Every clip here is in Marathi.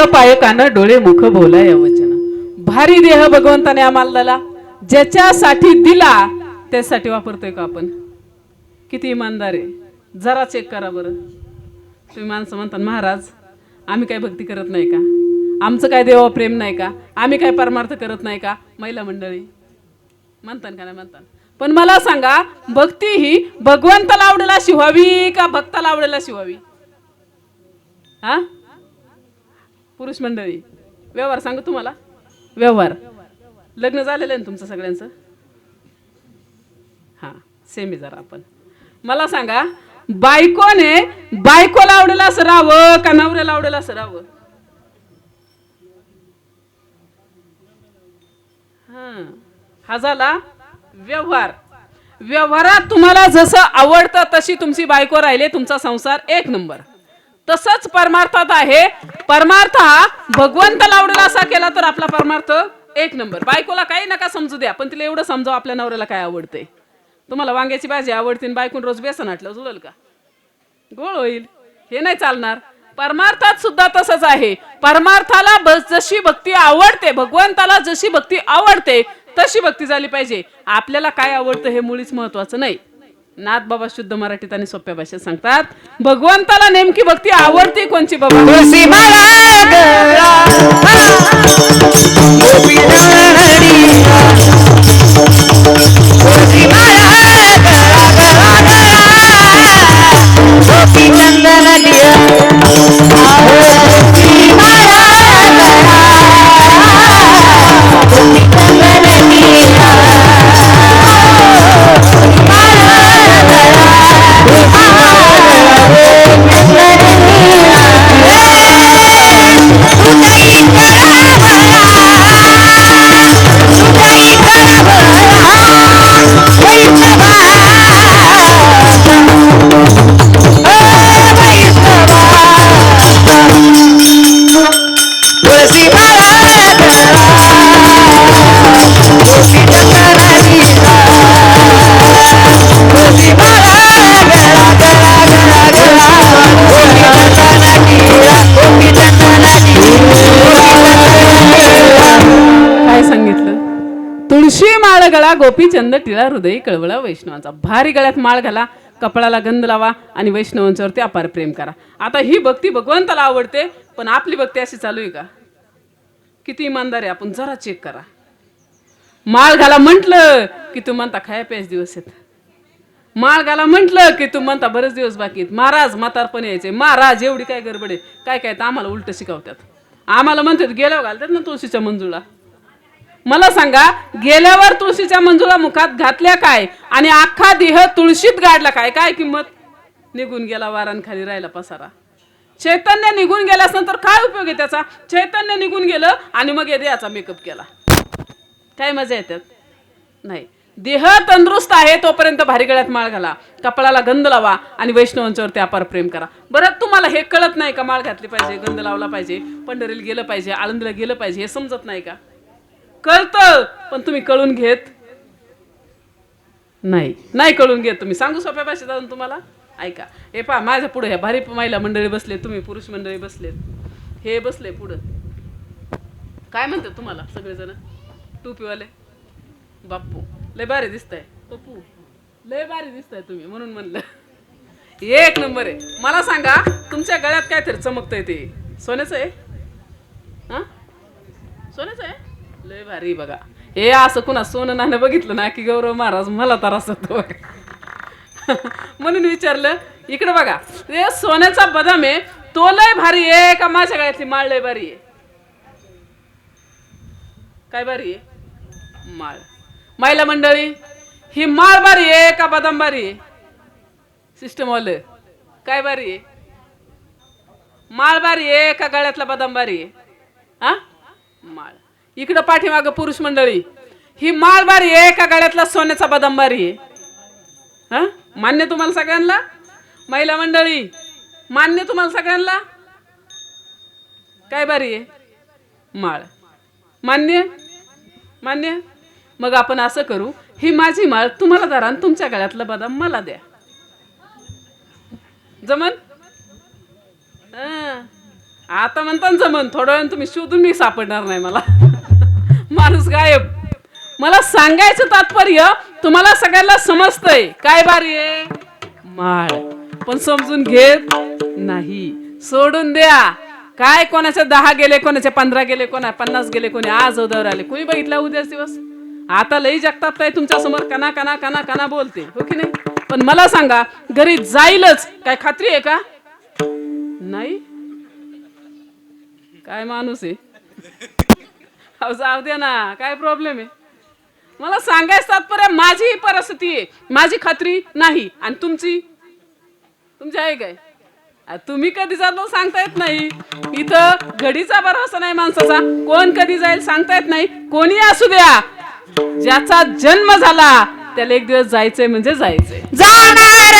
हात पाय कान डोळे मुख बोला या वचन भारी देह भगवंताने आम्हाला दिला. ज्याच्यासाठी दिला त्यासाठी वापरतोय का आपण? किती इमानदार आहे. जरा चेक करा बरं. तुम्ही माणसं म्हणतात महाराज आम्ही काय भक्ती करत नाही का? आमचं काय देवा प्रेम नाही का? आम्ही काय परमार्थ करत नाही का? महिला मंडळी म्हणतात का नाही म्हणतात? पण मला सांगा भक्ती ही भगवंताला आवडेला शिवावी का भक्ताला आवडेला शिवावी हा? पुरुष मंडळी व्यवहार सांगू तुम्हाला? व्यवहार. लग्न झालेलं आहे ना तुमचं सगळ्यांचं? हां सेमी जरा आपण. मला सांगा बायकोने बायकोला आवडेल असं राहावं का नवऱ्याला आवडेल असं राहावं? हां. हा झाला व्यवहार. व्यवहारात तुम्हाला जसं आवडतं तशी तुमची बायको राहिले तुमचा संसार एक नंबर. तसंच परमार्थात आहे परमार्थ हा भगवंताला आवडेल असा केला तर आपला परमार्थ एक नंबर. बायकोला काही नका समजू द्या पण तिला एवढं समजावं आपल्या नवऱ्याला काय आवडते तुम्हाला वांग्याची भाजी आवडते आणि बायकून रोज बेसन आटलं जुळल का? गोळ होईल. हे नाही चालणार. परमार्थात सुद्धा तसंच आहे. परमार्थाला जशी भक्ती आवडते भगवंताला जशी भक्ती आवडते तशी भक्ती झाली पाहिजे. आपल्याला काय आवडतं हे मुळीच महत्वाचं नाही. नाथ बाबा शुद्ध मराठीत आणि सोप्या भाषेत सांगतात भगवंताला नेमकी भक्ती आवडते कोणची बाबा? तुळशी माळा तुळशी माळ गळा गोपीचंद टिळा हृदय कळवळा वैष्णवांचा. भारी गळ्यात माळ घाला कपडाला गंध लावा आणि वैष्णवांच्यावरती अपार प्रेम करा. आता ही भक्ती भगवंताला आवडते पण आपली भक्ती अशी चालू आहे का? किती इमानदार आहे आपण जरा चेक करा. माळ घाला म्हटलं की तू म्हणता खाया प्याच दिवस आहेत. माळ घाला म्हटलं की तू म्हणता बरेच दिवस बाकी आहेत. महाराज म्हातारपण यायचे. महाराज एवढी काय गडबड आहे? काय काय तर आम्हाला उलट शिकवतात. आम्हाला म्हणतात गेल्यावर घालतात ना तुळशीच्या मंजुळा. मला सांगा गेल्यावर तुळशीच्या मंजुळा मुखात घातल्या काय? आणि अख्खा देह तुळशीत गाडला काय? काय किंमत? निघून गेला वारांखाली राहिला पसारा. चैतन्य निघून गेल्यास नंतर काय उपयोग आहे त्याचा? चैतन्य निघून गेलं आणि मग या देहाचा मेकअप केला. काय मजा येतात? नाही. देह तंदुरुस्त आहे तोपर्यंत भारी गळ्यात माळ घाला. कपाळाला गंध लावा आणि वैष्णवांच्यावरती अपार प्रेम करा. बरं तुम्हाला हे कळत नाही का माळ घातली पाहिजे गंध लावला पाहिजे पंढरीला गेलं पाहिजे आळंदीला गेलं पाहिजे हे समजत नाही का? कळतं. पण तुम्ही कळून घेत नाही. नाही कळून घेत तुम्ही. सांगू सोप्या भाषेत अजून तुम्हाला? ऐका. हे पहा माझ्या पुढे ह्या भारी महिला मंडळी बसले तुम्ही पुरुष मंडळी बसलेत. हे बसले पुढं. काय म्हणतात तुम्हाला सगळेजण? टोपीवाले? बाप्पू. लय भारी दिसताय. पप्पू लय भारी दिसताय तुम्ही म्हणून म्हणलं. एक नंबर आहे. मला सांगा तुमच्या गळ्यात काय तरी चमकतंय ते. सोन्याचं आहे? हा? सोन्याचं आहे? लय भारी बघा. हे असं कुणा सोनं नाणं बघितलं ना की गौरव महाराज मला तर असं तो म्हणून विचारलं इकडे बघा हे सोन्याचा बदाम आहे तो लय भारी आहे का माझ्या गळ्यातली माळ लय भारी आहे? काय भारी आहे? माळ. महिला मंडळी ही माळ भारी आहे का बदाम भारी आहे? सिस्टम वाले काय भारी आहे? माळ भारी आहे का गळ्यातला बदाम भारी आहे? हा माळ. इकडं पाठीमागं पुरुष मंडळी. ही माळ भारी आहे एका गळ्यातला सोन्याचा बदाम भारी आहे. हा? मान्य तुम्हाला सगळ्यांना? महिला मंडळी मान्य तुम्हाला सगळ्यांना? काय भारी आहे? माळ. मान्य? मान्य? मग आपण असं करू ही माझी माळ तुम्हाला धरा आणि तुमच्या गळ्यातला बदाम मला द्या. जमन? आता म्हणता ना जमन थोड्या वेळ तुम्ही शोधून मी सापडणार नाही मला. माणूस गायब. मला सांगायचं तात्पर्य तुम्हाला सगळ्यांना समजतंय. काय बारी आहे? माळ. पण समजून घेत नाही. सोडून द्या. काय कोणाचे दहा गेले कोणाचे पंधरा गेले कोणा पन्नास गेले कोणी आज उदर आले. कोणी बघितला उद्याच दिवस? आता लई जगतात काय तुमच्यासमोर कना कना कना कना बोलते. हो की नाही? पण मला सांगा घरी जाईलच. काय खात्री आहे का? नाही? काय माणूस आहे? अहो जाऊ दे ना काय प्रॉब्लेम आहे? मला सांगायचं तात्पर्य माझी ही परिस्थिती आहे. माझी खात्री नाही. आणि तुमची? तुमची आहे काय? तुम्ही कधी जातो सांगता येत नाही. इथं घडीचा भरोसा नाही माणसाचा. कोण कधी जाईल सांगता येत नाही. कोणी असू द्या. ज्याचा जन्म झाला त्याला एक दिवस जायचंय म्हणजे जायचंय. जाणार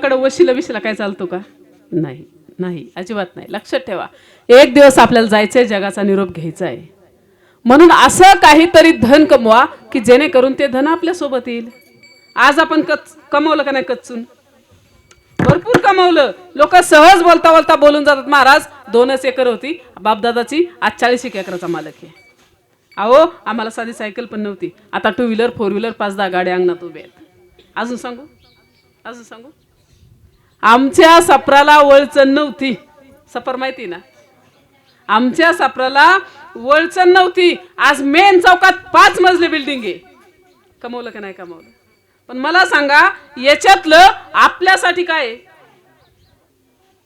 देवाकडे वशिला विशिला काय चालतो का? नाही नाही अजिबात नाही. लक्षात ठेवा. एक दिवस आपल्याला जायचंय जगाचा निरोप घ्यायचा आहे म्हणून असं काहीतरी धन कमवा की जेणेकरून ते धन आपल्यासोबत येईल. आज आपण कच कमवलं का नाही कच्चून? भरपूर कमवलं. लोक सहज बोलता बोलता बोलून जातात. महाराज दोनच एकर होती. बापदादाची आज चाळीस एक एकराचा मालक आहे. अहो आम्हाला साधी सायकल पण नव्हती. आता टू व्हीलर फोर व्हीलर पाच दहा गाड्या अंगणात उभे आहेत. अजून सांगू? अजून सांगू? आमच्या सपराला वळचण नव्हती. सफर माहिती ना? आमच्या सपराला वळचण नव्हती. आज मेन चौकात पाच मजली बिल्डिंग आहे. कमवलं का नाही कमवलं? पण मला सांगा याच्यातलं आपल्यासाठी काय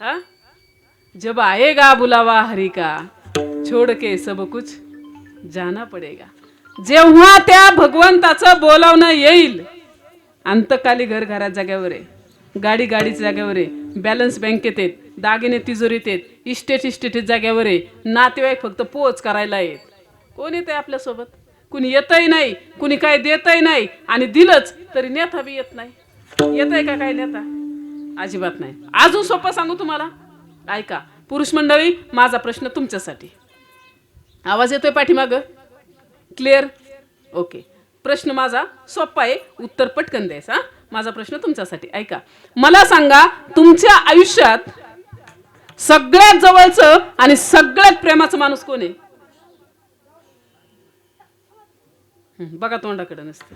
हा? जब आएगा बुलावा हरी का छोड़ के सब कुछ जाना पडेगा. जेव्हा त्या भगवंताचं बोलावणं येईल अंतकाली घर घरात जाग्यावर आहे. गाडी गाडीच्या जाग्यावर आहे. बॅलन्स बँकेत आहेत. दागिने तिजोरीत आहेत. इस्टेट इस्टेट जाग्यावर आहे. नातेवाईक फक्त पोच करायला आहेत. कोण येत आहे आपल्यासोबत? कुणी येतही नाही कुणी काय देतही नाही आणि दिलंच तरी नेता बी येत नाही. येत आहे का काय नेता? अजिबात नाही. अजून सोपं सांगू तुम्हाला? ऐका पुरुष मंडळी माझा प्रश्न तुमच्यासाठी. आवाज येतोय पाठीमाग? क्लिअर ओके प्रश्न माझा सोपा आहे. उत्तर पटकन द्यायचा हा? माझा प्रश्न तुमच्यासाठी. ऐका. मला सांगा तुमच्या आयुष्यात सगळ्यात जवळचं आणि सगळ्यात प्रेमाचं माणूस कोण आहे? बघा तोंडाकडे नसतं.